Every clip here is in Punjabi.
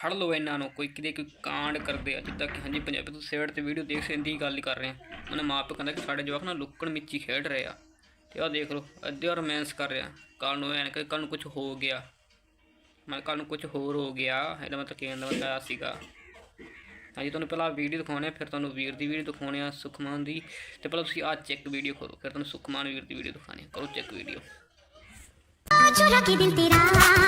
ਫੜ ਲਓ ਇਹਨਾਂ ਨੂੰ, ਕੋਈ ਕਿਤੇ ਕੋਈ ਕਾਂਡ ਕਰਦੇ ਆ, ਜਿੱਦਾਂ ਕਿ ਹਾਂਜੀ, ਪੰਜਾਬੀ ਤੋਂ ਸੇਵਟ ਤੇ ਵੀਡੀਓ ਦੇਖ ਸਕਦੇ ਦੀ ਗੱਲ ਕਰ ਰਹੇ ਆ। ਉਹਨਾਂ ਮਾਪੇ ਕਹਿੰਦਾ ਕਿ ਸਾਡੇ ਜਵਾਕ ਨਾ ਲੁੱਕਣ ਮਿੱਚੀ ਖੇਡ ਰਹੇ ਆ। ਤੇ ਆ ਦੇਖ ਲਓ ਅੱਧਿਆ ਰੋਮਾਂਸ ਕਰ ਰਿਹਾ। ਕੱਲ ਨੂੰ ਐਨ ਕਿ ਕੱਲ ਨੂੰ ਕੁਝ ਹੋ ਗਿਆ। ਮੈਂ ਕੱਲ ਨੂੰ ਕੁਝ ਹੋਰ ਹੋ ਗਿਆ, ਇਹਦਾ ਮਤਲਬ ਕਹਿਣ ਦਾ ਮਤਲਬ ਆ ਸੀਗਾ। ਹਾਂਜੀ, ਤੁਹਾਨੂੰ ਪਹਿਲਾਂ ਵੀਡੀਓ ਦਿਖਾਉਣੇ ਫਿਰ ਤੁਹਾਨੂੰ ਵੀਰ ਦੀ ਵੀਡੀਓ ਦਿਖਾਉਣੇ ਆ, ਸੁਖਮਾਨ ਦੀ। ਤੇ ਪਹਿਲਾਂ ਤੁਸੀਂ ਆਹ ਚੈੱਕ ਵੀਡੀਓ ਖੋਲੋ ਫਿਰ ਤੁਹਾਨੂੰ ਸੁਖਮਾਨ ਵੀਰ ਦੀ ਵੀਡੀਓ ਦਿਖਾਣੀ ਕਰੋ ਚੈੱਕ ਵੀਡੀਓ ਚੁਰਾ ਕੇ ਦਿਲ ਤੇਰਾ?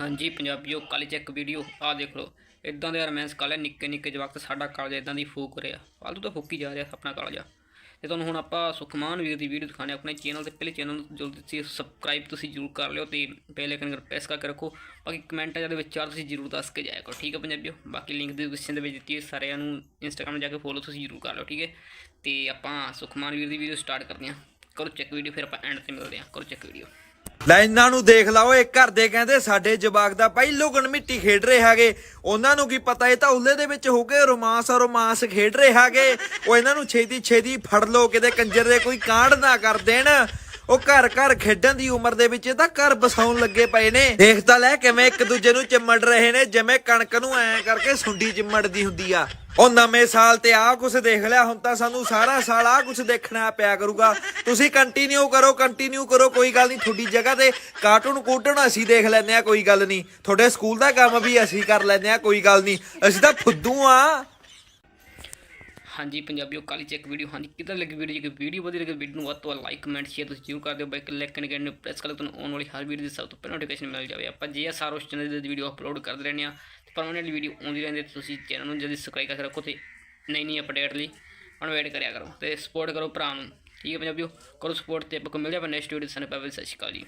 ਹਾਂਜੀ ਪੰਜਾਬੀਓ ਕਾਲੀ ਚੈੱਕ ਵੀਡੀਓ ਆ ਦੇਖ ਲਓ। ਇਦਾਂ ਦੇ ਰੋਮਾਂਸ ਕਾਲੇ ਨਿੱਕੇ ਨਿੱਕੇ ਜਵਾਕ ਤੇ ਸਾਡਾ ਕਾਲਜ ਇਦਾਂ ਦੀ ਫੂਕ ਰਿਹਾ। ਫਾਲਤੂ ਤਾਂ ਫੂਕੀ ਜਾ ਰਿਹਾ ਆਪਣਾ ਕਾਲਜਾ। ਤੇ ਤੁਹਾਨੂੰ ਹੁਣ ਆਪਾਂ ਸੁਖਮਾਨ ਵੀਰ ਦੀ ਵੀਡੀਓ ਦਿਖਾਣੇ ਆਪਣੇ ਚੈਨਲ ਤੇ ਪਹਿਲੇ ਚੈਨਲ ਨੂੰ ਜਲਦੀ ਤੁਸੀਂ ਸਬਸਕ੍ਰਾਈਬ ਤੁਸੀਂ ਜ਼ਰੂਰ ਕਰ ਲਿਓ ਤੇ ਬੈਲ ਆਈਕਨ ਕਰ ਪ੍ਰੈਸ ਕਰਕੇ ਰੱਖੋ। ਬਾਕੀ ਕਮੈਂਟਾਂ ਦੇ ਵਿਚਾਰ ਤੁਸੀਂ ਜ਼ਰੂਰ ਦੱਸ ਕੇ ਜਾਇਆ ਕਰੋ, ਠੀਕ ਹੈ ਪੰਜਾਬੀਓ? ਬਾਕੀ ਲਿੰਕ ਡਿਸਕ੍ਰਿਪਸ਼ਨ ਦੇ ਵਿੱਚ ਦਿੱਤੀ ਹੈ, ਸਾਰਿਆਂ ਨੂੰ ਇੰਸਟਾਗ੍ਰਾਮ ਜਾ ਕੇ ਫੋਲੋ ਤੁਸੀਂ ਜ਼ਰੂਰ ਕਰ ਲਿਓ, ਠੀਕ ਹੈ? ਤੇ ਆਪਾਂ ਸੁਖਮਾਨ ਵੀਰ ਦੀ ਵੀਡੀਓ ਸਟਾਰਟ ਕਰਦੇ ਹਾਂ। ਕਰੋ ਚੈੱਕ ਵੀਡੀਓ ਫਿਰ ਆਪਾਂ ਐਂਡ ਤੇ ਮਿਲਦੇ ਹਾਂ। ਕਰੋ ਚੈੱਕ ਵੀਡੀਓ ਲੈ ਇਹਨਾਂ ਨੂੰ ਦੇਖ ਲਓ, ਇਹ ਘਰ ਦੇ ਕਹਿੰਦੇ ਸਾਡੇ ਜਵਾਕ ਦਾ ਭਾਈ ਲੁਕਣ ਮਿੱਟੀ ਖੇਡ ਰਹੇ ਹੈਗੇ। ਉਹਨਾਂ ਨੂੰ ਕੀ ਪਤਾ, ਇਹ ਤਾਂ ਉੱਲੇ ਦੇ ਵਿੱਚ ਹੋ ਕੇ ਰੋਮਾਂਸ ਰੋਮਾਂਸ ਖੇਡ ਰਹੇ ਹੈਗੇ। ਉਹ ਇਹਨਾਂ ਨੂੰ ਛੇਤੀ ਛੇਤੀ ਫੜ ਲਓ, ਕਿਤੇ ਕੰਜਰ ਦੇ ਕੋਈ ਕਾਂਡ ਨਾ ਕਰ ਦੇਣ। ਉਹ ਘਰ ਘਰ ਖੇਡਣ ਦੀ ਉਮਰ ਦੇ ਵਿੱਚ ਇਹ ਤਾਂ ਘਰ ਬਸਾਉਣ ਲੱਗੇ ਪਏ ਨੇ। ਦੇਖ ਤਾਂ ਲੈ ਕਿਵੇਂ ਇੱਕ ਦੂਜੇ ਨੂੰ ਚਿੰਮੜ ਰਹੇ ਨੇ, ਜਿਵੇਂ ਕਣਕ ਨੂੰ ਐਂ ਕਰਕੇ ਸੁੰਡੀ ਚਿੰਮੜਦੀ ਹੁੰਦੀ ਆ। ਉਹ ਨਵੇਂ ਸਾਲ ਤੇ ਆਹ ਕੁਛ ਦੇਖ ਲਿਆ, ਹੁਣ ਤਾਂ ਸਾਨੂੰ ਸਾਰਾ ਸਾਲ ਆਹ ਕੁਛ ਦੇਖਣਾ ਪਿਆ ਕਰੂਗਾ। ਤੁਸੀਂ ਕੰਟੀਨਿਊ ਕਰੋ ਕੰਟੀਨਿਊ ਕਰੋ, ਕੋਈ ਗੱਲ ਨਹੀਂ, ਤੁਹਾਡੀ ਜਗ੍ਹਾ ਤੇ ਕਾਰਟੂਨ ਕੂਟਣ ਅਸੀਂ ਦੇਖ ਲੈਂਦੇ ਆ, ਕੋਈ ਗੱਲ ਨਹੀਂ। ਤੁਹਾਡੇ ਸਕੂਲ ਦਾ ਕੰਮ ਵੀ ਅਸੀਂ ਕਰ ਲੈਂਦੇ ਆ, ਕੋਈ ਗੱਲ ਨਹੀਂ। ਅਸੀਂ ਤਾਂ ਫੁੱਦੂ ਆ। ਹਾਂਜੀ ਪੰਜਾਬੀਓ ਕਾਲੀ ਚੈੱਕ ਵੀਡੀਓ ਹਾਂਜੀ ਕਿੱਦਾਂ ਲੱਗੀ ਵੀਡੀਓ ਜੇ ਵੀਡੀਓ ਵਧੀਆ ਲੱਗੇ ਵੀਡੀਓ ਨੂੰ ਵੱਧ ਤੋਂ ਵੱਧ ਲਾਈਕ ਕਮੈਂਟ ਸ਼ੇਅਰ ਤੁਸੀਂ ਜ਼ਰੂਰ ਕਰ ਦਿਓ। ਬਾਈ ਲਾਈਕ ਐਂਡ ਨੂੰ ਪ੍ਰੈਸ ਕਰ ਲਓ ਤੁਹਾਨੂੰ ਆਉਣ ਵਾਲੀ ਹਰ ਵੀਡੀਓ ਦੀ ਸਭ ਤੋਂ ਪਹਿਲਾਂ ਨੋਟੀਫਿਕੇਸ਼ਨ ਮਿਲ ਜਾਵੇ। ਆਪਾਂ ਜੇ ਸਾਰ ਉਸ ਚੈਨਲ ਦੀ ਵੀਡੀਓ ਅਪਲੋਡ ਕਰਦੇ ਰਹਿੰਦੇ ਆ ਤੇ ਪਰਮਾਨੈਂਟ ਵੀਡੀਓ ਆਉਂਦੀ ਰਹਿੰਦੀ ਹੈ, ਤੁਸੀਂ ਚੈਨਲ ਨੂੰ ਜਲਦੀ ਸਬਸਕ੍ਰਾਈਬ ਕਰਕੇ ਰੱਖੋ ਤੇ ਨਈ ਨਈ ਅਪਡੇਟ ਲਈ ਹੁਣ ਕਰਿਆ ਕਰੋ ਤੇ ਸਪੋਰਟ ਕਰੋ ਭਰਾ ਨੂੰ। ਠੀਕ ਹੈ ਪੰਜਾਬੀਓ ਕਰੋ ਸਪੋਰਟ ਤੇ ਆਪਾਂ ਕੋਲ ਮਿਲ ਜਾਵੇ ਨੈਕਸਟ ਵੀਡੀਓ ਸਾਨੂੰ ਪਾਵੇ ਸਤਿ ਸ਼੍ਰੀ ਅਕਾਲ ਜੀ।